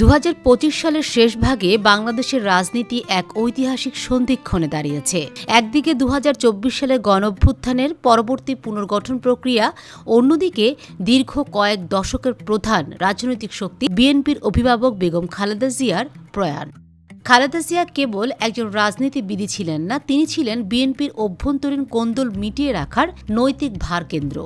দু হাজার পঁচিশ সালের শেষ ভাগে বাংলাদেশের রাজনীতি এক ঐতিহাসিক সন্ধিক্ষণে দাঁড়িয়েছে। একদিকে দু সালের গণভ্যুত্থানের পরবর্তী পুনর্গঠন প্রক্রিয়া, অন্যদিকে দীর্ঘ কয়েক দশকের প্রধান রাজনৈতিক শক্তি বিএনপির অভিভাবক বেগম খালেদা জিয়ার প্রয়াণ। খালেদা জিয়া কেবল একজন রাজনীতিবিদই ছিলেন না, তিনি ছিলেন বিএনপির অভ্যন্তরীণ কোন্দল মিটিয়ে রাখার নৈতিক ভারকেন্দ্র।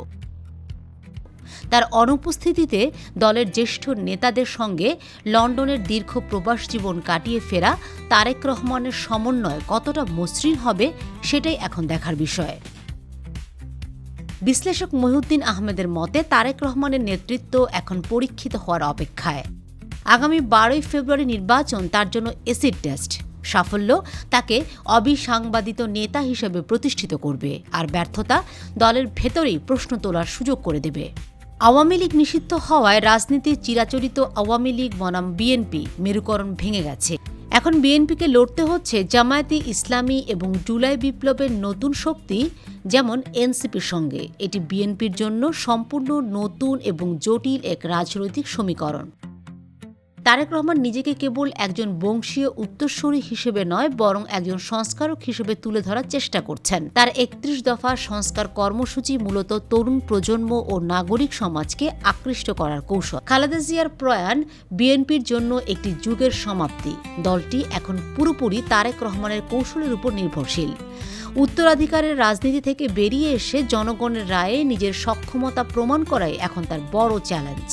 তার অনুপস্থিতিতে দলের জ্যেষ্ঠ নেতাদের সঙ্গে লন্ডনের দীর্ঘ প্রবাস জীবন কাটিয়ে ফেরা তারেক রহমানের সমন্বয় কতটা মসৃণ হবে সেটাই এখন দেখার বিষয়। বিশ্লেষক মহিউদ্দিন আহমেদের মতে তারেক রহমানের নেতৃত্ব এখন পরীক্ষিত হওয়ার অপেক্ষায়। আগামী বারোই ফেব্রুয়ারি নির্বাচন তার জন্য এসিড টেস্ট। সাফল্য তাকে অবিসাংবাদিত নেতা হিসেবে প্রতিষ্ঠিত করবে। আর ব্যর্থতা দলের ভেতরেই প্রশ্ন তোলার সুযোগ করে দেবে। আওয়ামী লীগ নিষিদ্ধ হওয়ায় রাজনীতির চিরাচরিত আওয়ামী লীগ বনাম বিএনপি মেরুকরণ ভেঙে গেছে। এখন বিএনপিকে লড়তে হচ্ছে জামায়াতি ইসলামী এবং জুলাই বিপ্লবের নতুন শক্তি, যেমন এনসিপির সঙ্গে। এটি বিএনপির জন্য সম্পূর্ণ নতুন এবং জটিল এক রাজনৈতিক সমীকরণ। তারেক রহমান নিজেকে কেবল একজন বংশীয় উত্তরসূরি হিসেবে নয়, বরং একজন সংস্কারক হিসেবে তুলে ধরার চেষ্টা করছেন। তার একত্রিশ দফা সংস্কার কর্মসূচি মূলত তরুণ প্রজন্ম ও নাগরিক সমাজকে আকৃষ্ট করার কৌশল। খালেদা জিয়ার প্রয়াণ বিএনপির জন্য একটি যুগের সমাপ্তি। দলটি এখন পুরোপুরি তারেক রহমানের কৌশলের উপর নির্ভরশীল। উত্তরাধিকারের রাজনীতি থেকে বেরিয়ে এসে জনগণের রায়ে নিজের সক্ষমতা প্রমাণ করাই এখন তার বড় চ্যালেঞ্জ।